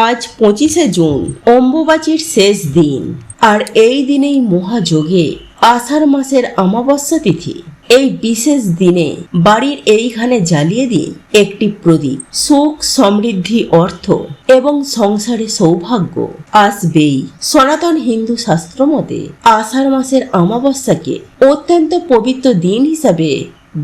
আজ পঁচিশে জুন, অম্বুবাচীর শেষ দিন। আর এই দিনেই মহাযোগে আষাঢ় মাসের অমাবস্যা তিথি। এই বিশেষ দিনে বাড়ির এইখানে জ্বালিয়ে দিন একটি প্রদীপ। সুখ, সমৃদ্ধি, অর্থ এবং সংসারে সৌভাগ্য। আসবেই সনাতন হিন্দু শাস্ত্র মতে আষাঢ় মাসের অমাবস্যাকে অত্যন্ত পবিত্র দিন হিসাবে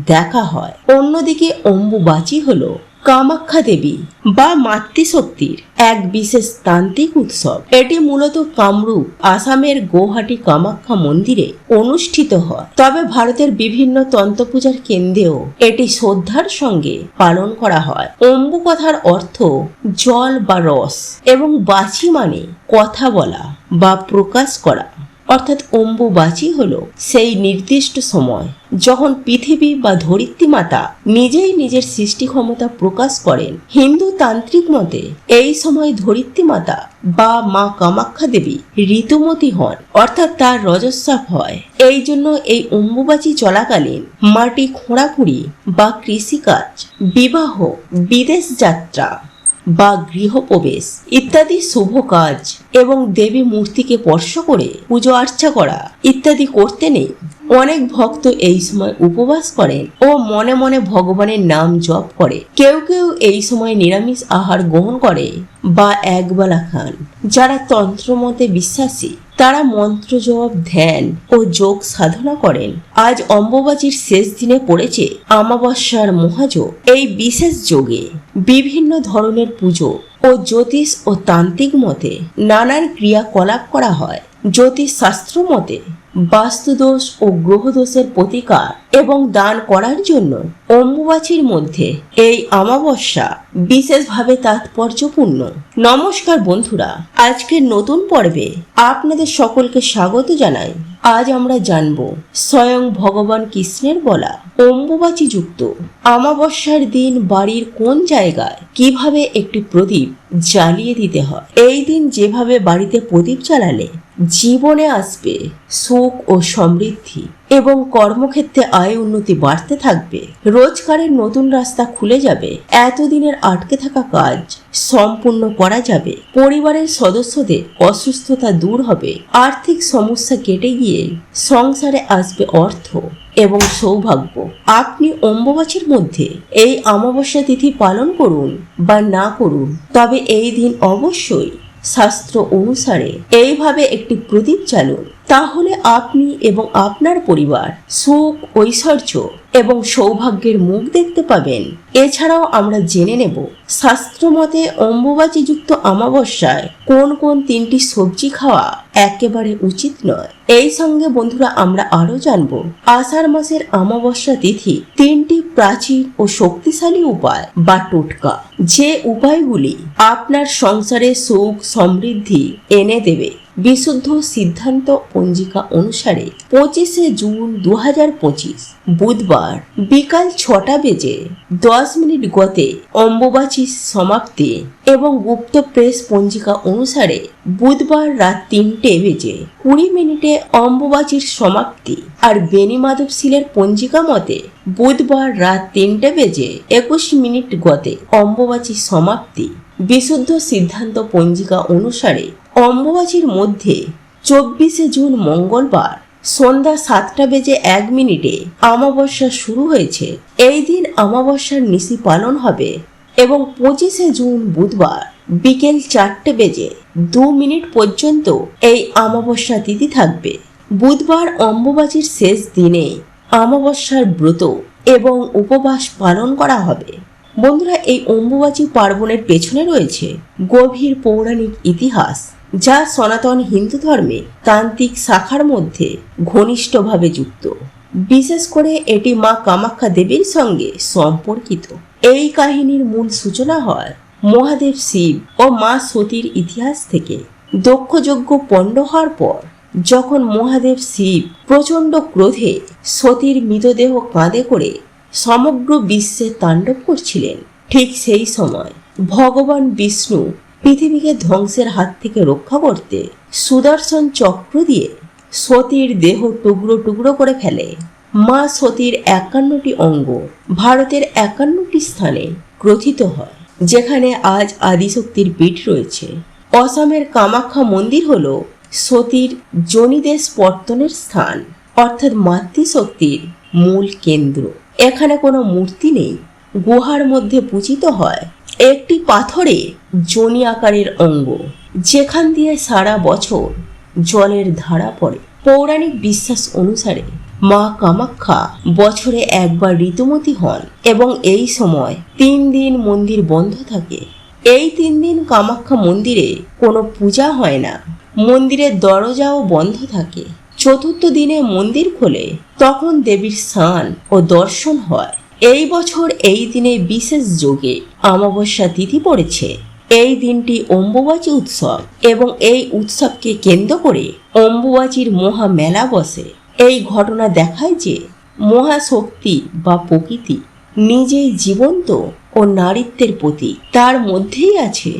দেখা হয়। অন্যদিকে অম্বুবাচী হলো কামাখ্যা দেবী বা মাতৃশক্তির এক বিশেষ তান্ত্রিক উৎসব। এটি মূলত কামরূপ, আসামের গৌহাটি কামাখ্যা মন্দিরে অনুষ্ঠিত হয়। তবে ভারতের বিভিন্ন তন্ত্রপূজার কেন্দ্রেও এটি শ্রদ্ধার সঙ্গে পালন করা হয়। অম্বু কথার অর্থ জল বা রস এবং বাচি মানে কথা বলা বা প্রকাশ করা। অর্থাৎ অম্বুবাচী হল সেই নির্দিষ্ট সময় যখন পৃথিবী বা ধরিত্রী মাতা নিজেই নিজের সৃষ্টি ক্ষমতা প্রকাশ করেন। হিন্দু তান্ত্রিক মতে এই সময় ধরিত্রী মাতা বা মা কামাখ্যা দেবী ঋতুমতী হন, অর্থাৎ তার রজস্রাপ হয়। এই জন্য এই অম্বুবাচী চলাকালীন মাটি খোঁড়াখুড়ি বা কৃষিকাজ, বিবাহ, বিদেশ যাত্রা বা গৃহপ্রবেশ ইত্যাদি শুভ কাজ এবং দেবী মূর্তিকে স্পর্শ করে পুজো আর্চা করা ইত্যাদি করতে নেই। অনেক ভক্ত এই সময় উপবাস করেন ও মনে মনে ভগবানের নাম জপ করে। কেউ কেউ এই সময় নিরামিষ আহার গ্রহণ করে বা একবেলা খান। যারা তন্ত্রমতে বিশ্বাসী, তারা মন্ত্র জপ, ধ্যান ও যোগ সাধনা করেন। আজ অম্বুবাচীর শেষ দিনে পড়েছে আমাবস্যার মহাযোগ। এই বিশেষ যোগে বিভিন্ন ধরনের পুজো ও জ্যোতিষ ও তান্ত্রিক মতে নানান ক্রিয়াকলাপ করা হয়। জ্যোতিষ শাস্ত্র মতে বাস্তুদোষ ও গ্রহদোষের প্রতিকার এবং দান করার জন্য অম্বুবাচীর মধ্যে এই অমাবস্যা বিশেষভাবে তাৎপর্যপূর্ণ। নমস্কার বন্ধুরা, আজকের নতুন পর্বে আপনাদের সকলকে স্বাগত জানাই। আজ আমরা জানব স্বয়ং ভগবান কৃষ্ণের বলা অম্বুবাচী যুক্ত অমাবস্যার দিন বাড়ির কোন জায়গায় কীভাবে একটি প্রদীপ জ্বালিয়ে দিতে হয়। এই দিন যেভাবে বাড়িতে প্রদীপ জ্বালালে জীবনে আসবে সুখ ও সমৃদ্ধি এবং কর্মক্ষেত্রে আয় উন্নতি বাড়তে থাকবে। রোজগারের নতুন রাস্তা খুলে যাবে। এতদিনের আটকে থাকা কাজ সম্পূর্ণ করা যাবে। পরিবারের সদস্যদের অসুস্থতা দূর হবে। আর্থিক সমস্যা কেটে গিয়ে সংসারে আসবে অর্থ এবং সৌভাগ্য। আপনি অম্বুবাচীর মধ্যে এই অমাবস্যা তিথি পালন করুন বা না করুন, তবে এই দিন অবশ্যই শাস্ত্র অনুসারে এইভাবে একটি প্রদীপ চালুন তাহলে আপনি এবং আপনার পরিবার সুখ, ঐশ্বর্য এবং সৌভাগ্যের মুখ দেখতে পাবেন। এছাড়াও আমরা জেনে নেব, শাস্ত্রমতে অম্বুবাচী যুক্ত অমাবস্যায় কোন কোন তিনটি সবজি খাওয়া একেবারে উচিত নয়। এই সঙ্গে বন্ধুরা আমরা আরও জানব, আষাঢ় মাসের অমাবস্যা তিথি তিনটি প্রাচীন ও শক্তিশালী উপায় বা টোটকা। যে উপায়গুলি আপনার সংসারে সুখ, সমৃদ্ধি এনে দেবে বিশুদ্ধ সিদ্ধান্ত পঞ্জিকা অনুসারে পঁচিশে জুন দু হাজার পঁচিশ বুধবার বিকাল ছটা বেজে দশ মিনিট গতে অম্বুবাচী সমাপ্তি এবং গুপ্ত প্রেস পঞ্জিকা অনুসারে বুধবার রাত তিনটে বেজে কুড়ি মিনিটে অম্বুবাচীর সমাপ্তি আর বেনি মাধব শিলের পঞ্জিকা মতে বুধবার রাত তিনটে বেজে একুশ মিনিট গতে অম্বুবাচী সমাপ্তি বিশুদ্ধ সিদ্ধান্ত পঞ্জিকা অনুসারে অম্বুবাচীর মধ্যে চব্বিশে জুন মঙ্গলবার সন্ধ্যা সাতটা বেজে এক মিনিটে অমাবস্যা শুরু হয়েছে। এই দিন অমাবস্যার নিশি পালন হবে এবং পঁচিশে জুন বুধবার বিকেল চারটে বেজে দু মিনিট পর্যন্ত এই অমাবস্যা তিথি থাকবে। বুধবার অম্বুবাচীর শেষ দিনে অমাবস্যার ব্রত এবং উপবাস পালন করা হবে। বন্ধুরা, এই অম্বুবাচী পার্বণের পেছনে রয়েছে গভীর পৌরাণিক ইতিহাস। যা সনাতন হিন্দু ধর্মে তান্ত্রিক শাখার মধ্যে ঘনিষ্ঠভাবে যুক্ত। বিশেষ করে এটি মা কামাখ্যা দেবীর সঙ্গে সম্পর্কিত। এই কাহিনীর মূল সূচনা হয় মহাদেব শিব ও মা সতীর ইতিহাস থেকে। দক্ষযজ্ঞ পণ্ড হওয়ার পর যখন মহাদেব শিব প্রচণ্ড ক্রোধে সতীর মৃতদেহ কাঁধে করে সমগ্র বিশ্বে তাণ্ডব করছিলেন, ঠিক সেই সময় ভগবান বিষ্ণু পৃথিবীকে ধ্বংসের হাত থেকে রক্ষা করতে সুদর্শন চক্র দিয়ে সতীর দেহ টুকরো টুকরো করে ফেলে। মা সতীর একান্নটি অঙ্গ ভারতের একান্নটি স্থানে গ্রথিত হয়, যেখানে আজ আদিশক্তির পীঠ রয়েছে। অসমের কামাখ্যা মন্দির হল সতীর জনিদেশ পর্তনের স্থান, অর্থাৎ মাতৃশক্তির মূল কেন্দ্র। এখানে কোনো মূর্তি নেই, গুহার মধ্যে পূজিত হয় একটি পাথরে জনি আকারের অঙ্গ। যেখান দিয়ে সারা বছর জলের ধারা পড়ে। পৌরাণিক বিশ্বাস অনুসারে মা কামাখ্যা বছরে একবার ঋতুমতী হন এবং এই সময় তিন দিন মন্দির বন্ধ থাকে। এই তিন দিন কামাখ্যা মন্দিরে কোনো পূজা হয় না। মন্দিরের দরজাও বন্ধ থাকে। চতুর্থ দিনে মন্দির খোলে, তখন দেবীর স্নান ও দর্শন হয়। এই বছর এই দিনে বিশেষ যোগে অমাবস্যা তিথি পড়েছে। এই দিনটি অম্বুবাচী উৎসব এবং এই উৎসবকে কেন্দ্র করে অম্বুবাচীর মহা মেলা বসে। এই ঘটনা দেখায় যে মহাশক্তি বা প্রকৃতি নিজেই জীবন্ত ও নারীত্বের প্রতীক। তার মধ্যেই আছে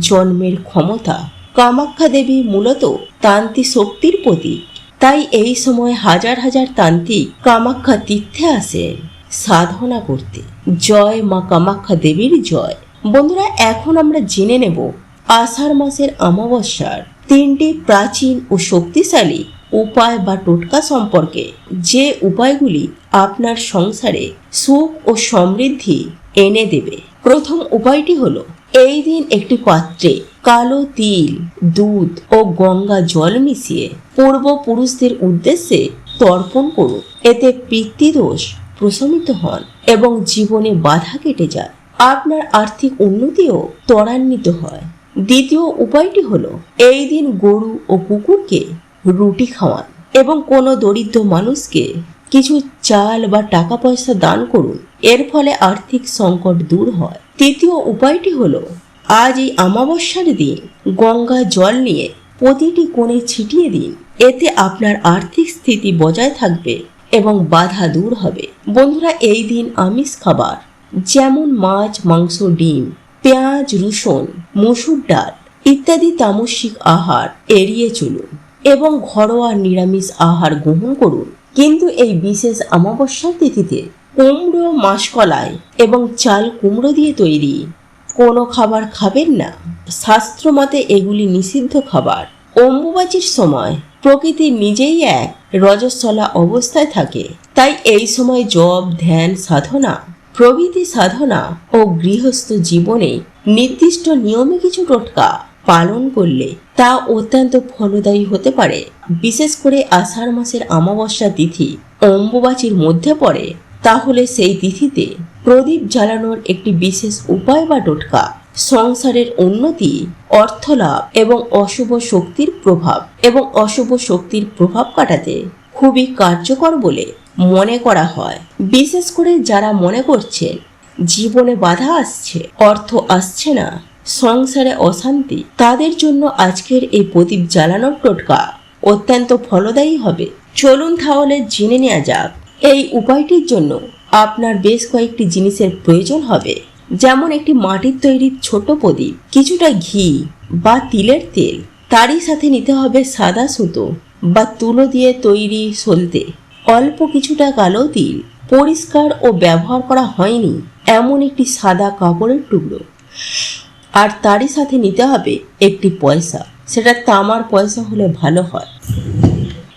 জন্মের ক্ষমতা। কামাখ্যা দেবী মূলত তান্ত্রিক শক্তির প্রতীক। তাই এই সময় হাজার হাজার তান্ত্রিক কামাখ্যা তীর্থে আসেন। সাধনা করতে জয় মা কামাখ্যা দেবীর জয়। বন্ধুরা, এখন আমরা জেনে নেব আষাঢ় মাসের অমাবস্যার তিনটি প্রাচীন ও শক্তিশালী উপায় বা টোটকা সম্পর্কে। যে উপায়গুলি আপনার সংসারে সুখ ও সমৃদ্ধি এনে দেবে। প্রথম উপায়টি হলো, এই দিন একটি পাত্রে কালো তিল, দুধ ও গঙ্গা জল মিশিয়ে পূর্বপুরুষদের উদ্দেশ্যে তর্পণ করুন। এতে পিতৃদোষ প্রশমিত হন এবং জীবনে বাধা কেটে যায়। আপনার আর্থিক উন্নতিও ত্বরান্বিত হয়। দ্বিতীয় উপায়টি হলো, এই দিন গরু ও কুকুরকে রুটি খাওয়ান এবং কোনো দরিদ্র মানুষকে কিছু চাল বা টাকা পয়সা দান করুন। এর ফলে আর্থিক সংকট দূর হয়। তৃতীয় উপায়টি হলো, আজ এই অমাবস্যার দিন গঙ্গা জল নিয়ে প্রতিটি কোণে ছিটিয়ে দিন। এতে আপনার আর্থিক স্থিতি বজায় থাকবে। এবং বাধা দূর হবে। বন্ধুরা, এই দিন আমিষ খাবার, যেমন মাছ, মাংস, ডিম, পেঁয়াজ, রসুন, মসুর ডাল ইত্যাদি তামসিক আহার এড়িয়ে চলুন এবং ঘরোয়া নিরামিষ আহার গ্রহণ করুন। কিন্তু এই বিশেষ অমাবস্যার তিথিতে কুমড়ো, মাসকলাই এবং চাল কুমড়ো দিয়ে তৈরি কোনো খাবার খাবেন না। শাস্ত্রমতে এগুলি নিষিদ্ধ খাবার। অম্বুবাচীর সময় প্রকৃতি নিজেই এক রজস্বলা অবস্থায় থাকে। তাই এই সময় জপ ধ্যান, সাধনা, প্রভৃতি সাধনা ও গৃহস্থ জীবনে নির্দিষ্ট নিয়মে কিছু টোটকা পালন করলে তা অত্যন্ত ফলদায়ী হতে পারে। বিশেষ করে আষাঢ় মাসের অমাবস্যা তিথি অম্বুবাচীর মধ্যে পড়ে, তাহলে সেই তিথিতে প্রদীপ জ্বালানোর একটি বিশেষ উপায় বা টোটকা সংসারের উন্নতি, অর্থলাভ এবং অশুভ শক্তির প্রভাব এবং অশুভ শক্তির প্রভাব কাটাতে খুবই কার্যকর বলে মনে করা হয়। বিশেষ করে যারা মনে করছেন, জীবনে বাধা আসছে, অর্থ আসছে না, সংসারে অশান্তি, তাদের জন্য আজকের এই প্রদীপ জ্বালানোর টোটকা অত্যন্ত ফলদায়ী হবে। চলুন তাহলে জেনে নেওয়া যাক। এই উপায়টির জন্য আপনার বেশ কয়েকটি জিনিসের প্রয়োজন হবে। যেমন একটি মাটির তৈরি ছোট প্রদীপ, কিছুটা ঘি বা তিলের তেল, তারই সাথে নিতে হবে সাদা সুতো বা তুলো দিয়ে তৈরি সলতে। অল্প কিছুটা কালো তিল পরিষ্কার ও ব্যবহার করা হয়নি, এমন একটি সাদা কাপড়ের টুকরো। আর তারই সাথে নিতে হবে একটি পয়সা, সেটা তামার পয়সা হলে ভালো হয়।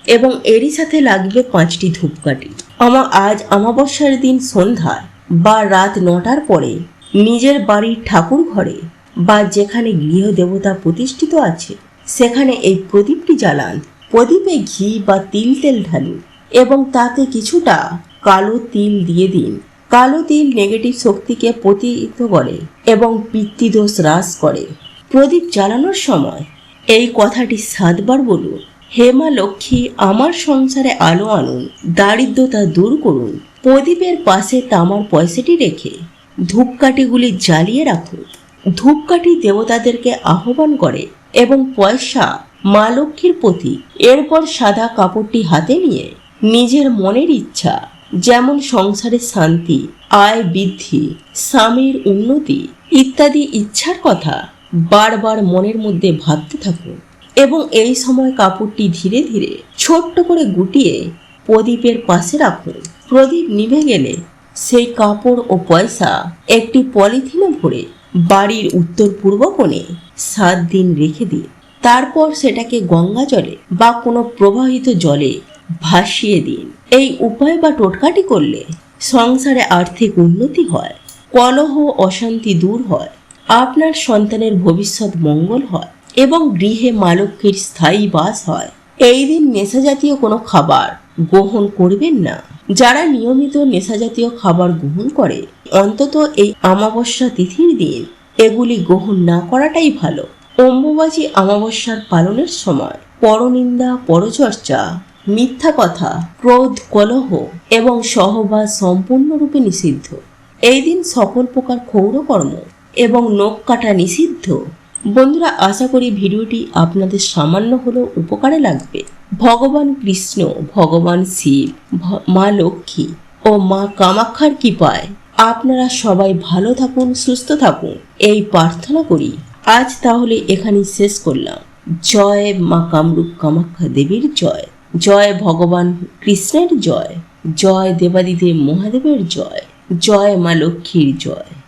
এবং এরই সাথে লাগবে পাঁচটি ধূপকাঠি। আমার আজ অমাবস্যার দিন সন্ধ্যায় বা রাত নটার পরে নিজের বাড়ির ঠাকুর ঘরে বা যেখানে গৃহদেবতা প্রতিষ্ঠিত আছে, সেখানে এই প্রদীপটি জ্বালান। প্রদীপে ঘি বা তিল তেল ঢালুন এবং তাতে কিছুটা কালো তিল দিয়ে দিন। কালো তিল নেগেটিভ শক্তিকে প্রতিহিত করে এবং পিতৃদোষ হ্রাস করে। প্রদীপ জ্বালানোর সময় এই কথাটি সাতবার বলুন হে মা লক্ষ্মী, আমার সংসারে আলো আনুন, দারিদ্রতা দূর করুন। প্রদীপের পাশে তামার পয়সাটি রেখে ধূপকাঠিগুলি জ্বালিয়ে রাখুন ধূপকাঠি দেবতাদেরকে আহ্বান করে এবং পয়সা মা লক্ষ্মীর প্রতি এরপর সাদা কাপড়টি হাতে নিয়ে নিজের মনের ইচ্ছা, যেমন সংসারের শান্তি, আয় বৃদ্ধি, স্বামীর উন্নতি ইত্যাদি ইচ্ছার কথা বারবার মনের মধ্যে ভাবতে থাকুন এবং এই সময় কাপড়টি ধীরে ধীরে ছোট্ট করে গুটিয়ে প্রদীপের পাশে রাখুন। প্রদীপ নিভে গেলে সেই কাপড় ও পয়সা একটি পলিথিনে ভরে বাড়ির উত্তর পূর্ব কোণে সাত দিন রেখে দিন তারপর সেটাকে গঙ্গা জলে বা কোনো প্রবাহিত জলে ভাসিয়ে দিন। এই উপায় বা টোটকাটি করলে সংসারে আর্থিক উন্নতি হয়, কলহ অশান্তি দূর হয়, আপনার সন্তানের ভবিষ্যৎ মঙ্গল হয় এবং গৃহে মা স্থায়ী বাস হয়। এই দিন নেশাজাতীয় কোনো খাবার গ্রহণ করবেন না। যারা নিয়মিত নেশাজাতীয় খাবার গ্রহণ করে, অন্তত এই অমাবস্যা তিথির দিন এগুলি গ্রহণ না করাটাই ভালো। অম্বুবাচী অমাবস্যার পালনের সময় পরনিন্দা, পরচর্চা, মিথ্যা কথা, ক্রোধ, কলহ এবং সহবাস সম্পূর্ণরূপে নিষিদ্ধ। এই দিন সকল প্রকার ক্ষৌরকর্ম এবং নখ কাটা নিষিদ্ধ। বন্ধুরা, আশা করি ভিডিওটি আপনাদের সামান্য হলেও উপকারে লাগবে। ভগবান কৃষ্ণ, ভগবান শিব মা লক্ষ্মী ও মা কামাক্ষার কৃপায় আপনারা সবাই ভালো থাকুন, সুস্থ থাকুন। এই প্রার্থনা করি। আজ তাহলে এখানেই শেষ করলাম। জয় মা কামরূপ কামাখ্যা দেবীর জয়। জয় ভগবান কৃষ্ণের জয়। জয় দেবাদিদেব মহাদেবের জয়। জয় মা লক্ষ্মীর জয়।